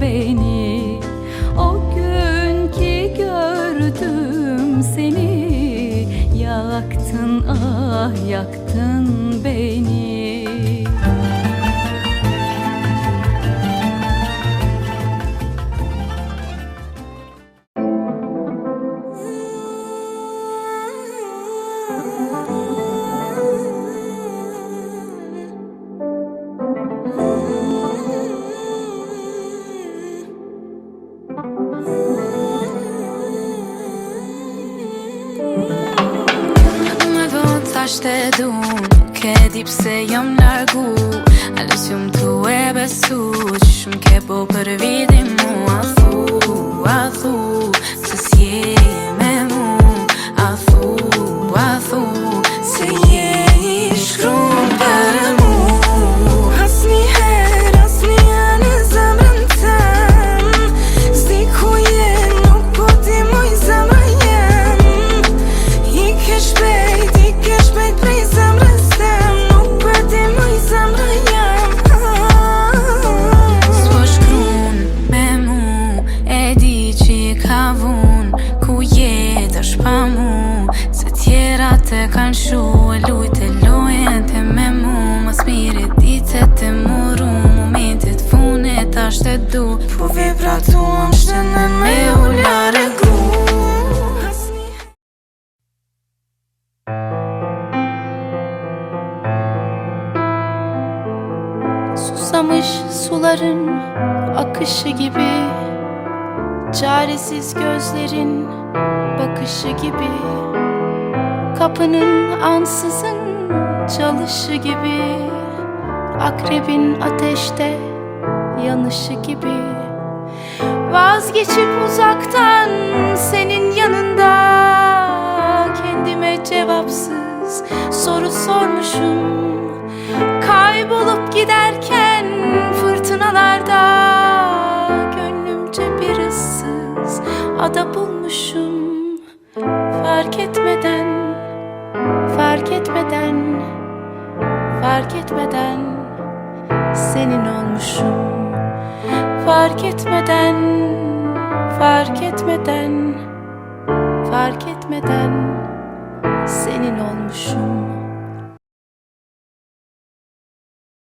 beni. O gün ki gördüm seni. Yaktın ah yaktın. Votash të dun Ke di pse jam largu Alës jum tu e besu Shumë ke po për vidim mu A thu, a thu i ka vun Ku je dash pa mu. Se tjera te kanë shu E lujt e lojen te me mu. Mas mire ditet e muru Momentit funit ashtë e du Po vibratuam shtënën me u largu Asni Susamış suların akışı gibi Çaresiz gözlerin bakışı gibi Kapının ansızın çalışı gibi Akrebin ateşte yanışı gibi. Vazgeçip uzaktan senin ada bulmuşum. Fark etmeden, fark etmeden, fark etmeden Senin olmuşum. Fark etmeden, fark etmeden, fark etmeden Senin olmuşum